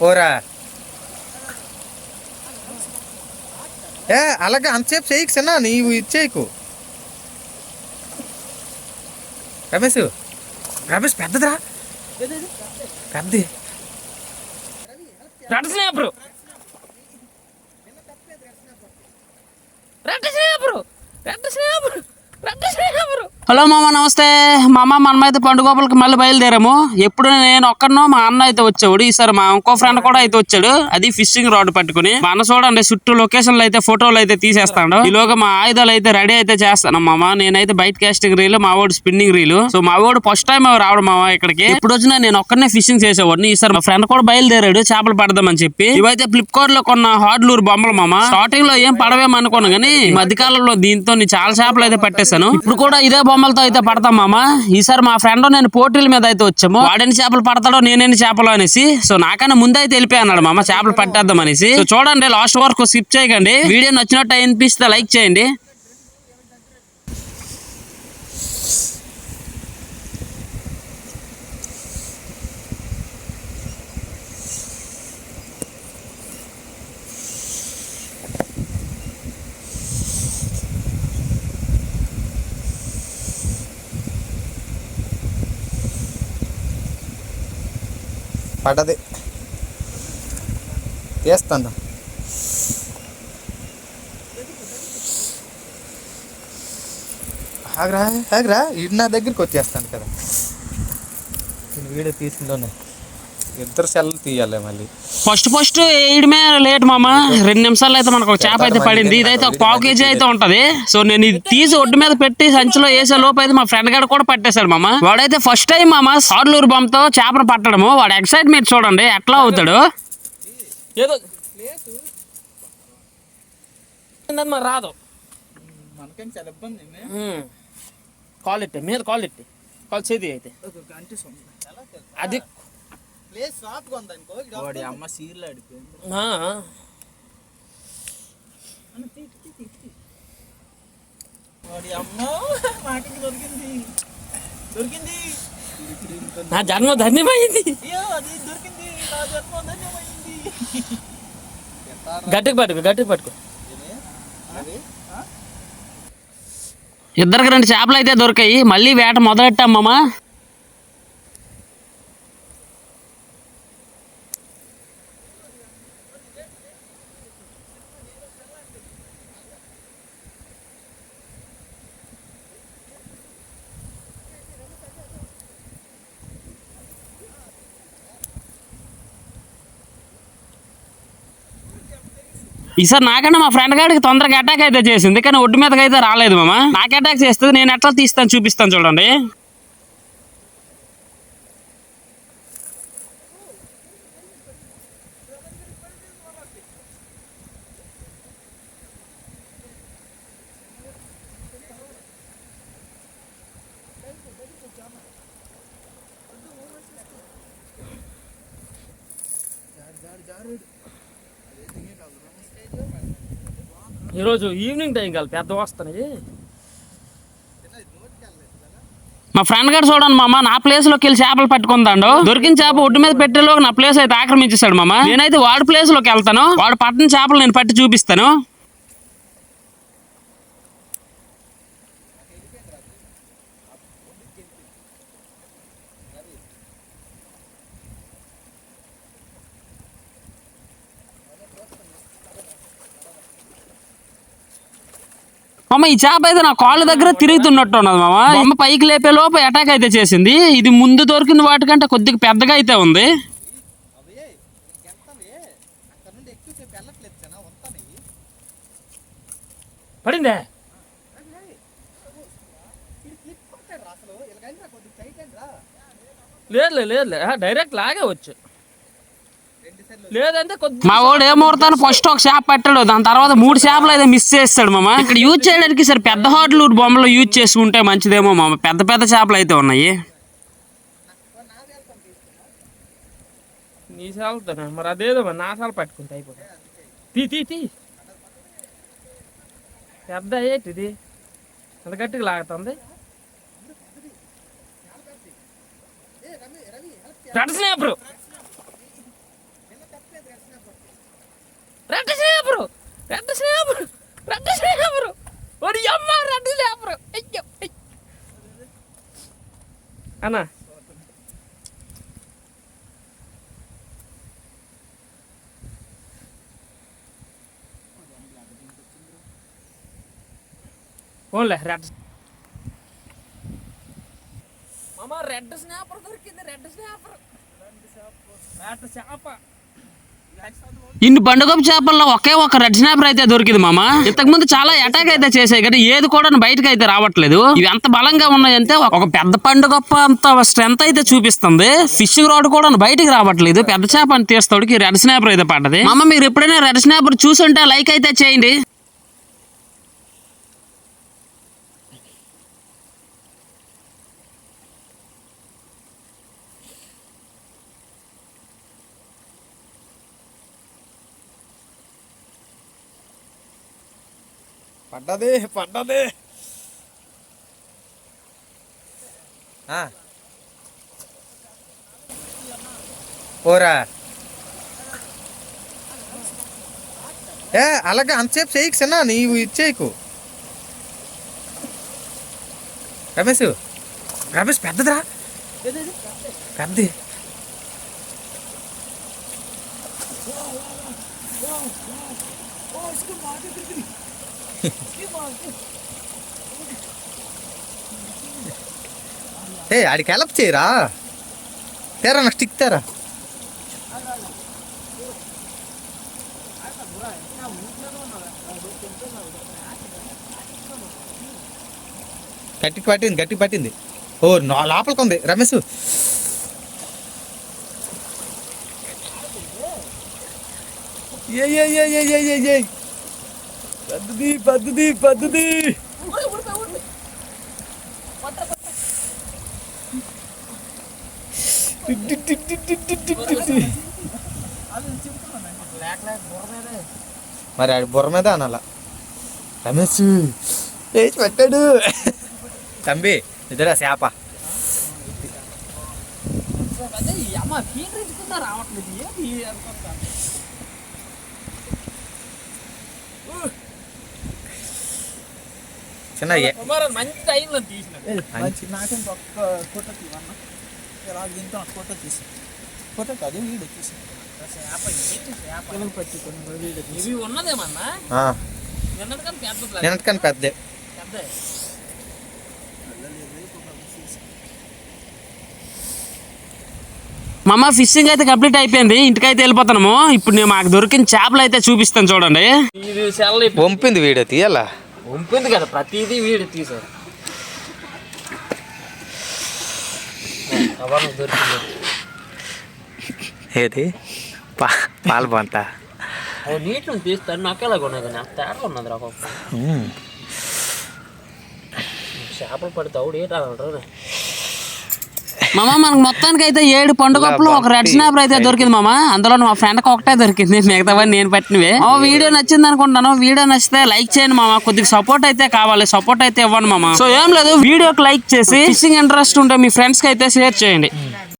ఓరా ఏ అలాగే అంతసేపు చేయకు సన్నా నీవు ఇచ్చేయకు రమేష్ రమేష్ పెద్దదిరా. పెద్దది. Red snapper red snapper red snapper hello మామ నమస్తే. మామ మనమైతే పండుగోపలకి మళ్ళీ బయలుదేరాము. ఎప్పుడు నేను ఒక్కడనో మా అన్న అయితే వచ్చాడు. ఈసారి మా ఇంకో ఫ్రెండ్ కూడా అయితే వచ్చాడు. అది ఫిషింగ్ రాడ్ పట్టుకుని. మా అన్న చూడండి చుట్టూ లొకేషన్లు అయితే ఫోటోలు అయితే తీసేస్తాడు. ఈలోగా మా ఆయుధాలు అయితే రెడీ అయితే చేస్తాను మామ. నేనైతే బయట కాస్టింగ్ రీల్ మా వాడు స్పిన్నింగ్ రీల్ సో మా వాడు ఫస్ట్ టైం రావడం మామ ఇక్కడికి? ఇప్పుడు వచ్చిన నేను ఒక్కనే ఫిషింగ్ చేసేవాడిని. ఈసారి మా ఫ్రెండ్ కూడా బయలుదేరాడు. చేపలు పడదామని చెప్పి. ఇవైతే ఫ్లిప్కార్ట్లో కొన్న హార్డ్లూర్ బొమ్మలు మామ. స్టార్టింగ్లో ఏం పడవేమో అనుకున్నాను కానీ మధ్యకాలంలో దీంతో నేను చాలా చేపలు అయితే పట్టేశాను. ఇప్పుడు కూడా ఇదే బొమ్మలతో అయితే పడతాం మామ. ఈసారి మా ఫ్రెండ్ నేను పోటీల మీద అయితే వచ్చాము. వాడెన్ని చేపలు పడతాడో నేనేని చేపలు అనేసి. సో నాకన్నా ముందు అయితే వెళ్ళిపోయి అన్నాడు మామ చేపలు పట్టేద్దాం అనేసి. సో చూడండి లాస్ట్ వరకు స్కిప్ చేయకండి. వీడియో నచ్చినట్టు అనిపిస్తే లైక్ చేయండి. పడది. తీస్తాను ఆగ్రా ఆగ్రా ఇది నా దగ్గరికి వచ్చేస్తాను కదా. వీడియో తీసింలోనే ఇద్దరు సెల్లు తీయాలి మళ్ళీ. ఫస్ట్ ఫస్ట్ వేయడమే లేట్ మామ. రెండు నిమిషాల్లో అయితే మనకు ఒక చేప అయితే పడింది. ఇదైతే ఒక పావు కేజీ అయితే ఉంటది. సో నేను ఇది తీసి ఒడ్డు మీద పెట్టి సంచిలో వేసే లోపు అయితే మా ఫ్రెండ్ గారు కూడా పట్టేశాడు మామ. వాడైతే ఫస్ట్ టైం మామ సార్లూరు బొమ్మతో చేపను పట్టడము. వాడు ఎక్సైట్మెంట్ చూడండి ఎట్లా అవుతాడు? ఏదో రాదు. మనకేం చాలా ఇబ్బంది క్వాలిటీ మీద కాల్ చేతి అయితే. అది వాడి అమ్మ సీర్లు అడిపోయింది. ఆ. వాడి అమ్మ మాటికి దొరికింది. దొరికింది. నా జన్మ ధన్యమైంది. దొరికింది. నా జన్మ ధన్యమైంది. గట్టికి పట్టుకో గట్టికి పట్టుకో. ఇద్దరికి రెండు చేపలు అయితే దొరికాయి. మళ్ళీ వేట మొదలెట్టామమ్మ ఈసారి నాకన్నా మా ఫ్రెండ్ గారికి తొందరగా అటాక్ అయితే చేసింది. కానీ ఒడ్డు మీదకి అయితే రాలేదు మామ. నాకు అటాక్ చేస్తుంది నేను ఎట్లా తీస్తాను చూపిస్తాను చూడండి. ఈరోజు ఈవినింగ్ టైం కాదు పెద్ద వస్తున్నాయి మా ఫ్రెండ్ గారు చూడండి మామ నా ప్లేస్లోకి వెళ్ళి చేపలు పట్టుకుందాడు. దొరికిన చేప ఒడ్డు మీద పెట్టేలో నా ప్లేస్ అయితే ఆక్రమించేశాడు మామ. నేనైతే వాడి ప్లేస్లోకి వెళ్తాను వాడు పట్టిన చేపలు నేను పట్టి చూపిస్తాను. మామ ఈ చేప అయితే నా కాళ్ళ దగ్గర తిరుగుతున్నట్టు ఉన్నది మామ. బొమ్మ పైకి లేపే లోపు అటాక్ అయితే చేసింది. ఇది ముందు దొరికిన వాటికంటే కొద్దిగా పెద్దగా అయితే ఉంది. పడిందే? అసలు ఇలాగైనా కొద్దిగా టైట్ అండి రా లేదు. లేదు డైరెక్ట్ లాగే వచ్చు. మా వాడు ఏ ముహూర్తాన్ని ఫస్ట్ ఒక చేప పెట్టాడు. దాని తర్వాత మూడు చేపలు అయితే మిస్ చేస్తాడు మామ. ఇక్కడ యూజ్ చేయడానికి సరే పెద్ద హార్డ్లు బొమ్మలు యూజ్ చేసుకుంటే మంచిదేమో మామ. పెద్ద పెద్ద చేపలు అయితే ఉన్నాయి. నీ మరి అదేదో మరి నా సాలు పట్టుకుంటే అయిపోతుంది. తీ తీ తీ. పెద్ద ఏంటిది అంత గట్టిగా లాగుతుంది. Red snapper red snapper red snapper ஒரு அம்மா ரெண்டு சாப்பிடும் ஐயோ அண்ணா போன்ல ரெட் மாமா ரெட் ஸ்னாப்பர் இருக்கு இந்த red snapper red snapper red snapper ఇన్ని పండుగ చేపల్లో ఒకే ఒక రెడ్ స్నాపర్ అయితే దొరికింది మామ. ఇంతకు ముందు చాలా అటాక్ అయితే చేసాయి కానీ ఏది కూడా బయటకు అయితే రావట్లేదు. ఇవి ఎంత బలంగా ఉన్నాయంటే ఒక పెద్ద పండుగ అంత స్ట్రెంత్ అయితే చూపిస్తుంది. ఫిషింగ్ రాడ్ కూడా బయటకు రావట్లేదు. పెద్ద చేప అని తీస్తాడికి రెడ్ స్నాపర్ అయితే పడ్డది. మామ మీరు ఎప్పుడైనా రెడ్ స్నాపర్ చూసుంటే లైక్ అయితే చేయండి. పడ్డది పడ్డది ఆ. పోరా ఏ అలాగే అంతసేపు చేయకు సిన్న నీవు ఇచ్చేయకు రమేష్ రమేష్ పెద్దదిరా పెద్దది ఏ ఆడికి హెల్ప్ చేయరా? తేరా నాకు స్టిక్ తేరా. గట్టికి పట్టింది గట్టికి పట్టింది. ఓ నా లోపలికి ఉంది. రమేష్. ఏ ఏ ఏ ఏ ఏ ఏ పద్ధతి పద్ధతి పద్ధతి. మరి ఆడి బుర్ర మీద అనాల? రమేష్ వేసి పెట్టాడు? తంబి ఇద్దరా చేప చిన్న ఏ- మంచి టైంలో తీసిన మంచి. నాకేం ఒక్క ఫోటో తీవన్నా ఇలా దీంతో ఫోటో తీసి ఫోటో కాదు వీడియో తీసి పట్టి కొన్ని వీడియో ఇవి ఉన్నదేమన్నా? ఆ, నిన్నటికన్నా పెద్ద నిన్నటికన్నా పెద్దే. పెద్ద. మామ ఫిషింగ్ అయితే కంప్లీట్ అయిపోయింది. ఇంటికైతే వెళ్ళిపోతాము ఇప్పుడు నేను మాకు దొరికిన చేపలు అయితే చూపిస్తాను చూడండి. ఇది సెల్ వంపింది వీడియో తీయాలా? ఉంపింది కదా ప్రతిదీ వీడు తీసారు దొరికింది. ఏది? పా పాల బంత? ఓ నీట్ నుంచి తీస్తాను. నాకు ఎలా కానీ అంత తేడా ఉన్నది రా చేపలు పడితే అవుడు ఏంటారు మామ మనకు మొత్తానికి అయితే ఏడు పండుగప్పుడు ఒక రెడ్ స్నాపర్ అయితే దొరికింది మామ. అందులో మా ఫ్రెండ్కి ఒకటే దొరికింది మిగతావన్నీ నేను పట్టినవే. ఆ వీడియో నచ్చింది అనుకుంటాను. వీడియో నచ్చితే లైక్ చేయండి మామ. కొద్దిగా సపోర్ట్ అయితే కావాలి. సపోర్ట్ అయితే ఇవ్వండి మామ. సో ఏం లేదు వీడియోకి లైక్ చేసి ఫిషింగ్ ఇంట్రెస్ట్ ఉంటే మీ ఫ్రెండ్స్కి అయితే షేర్ చేయండి.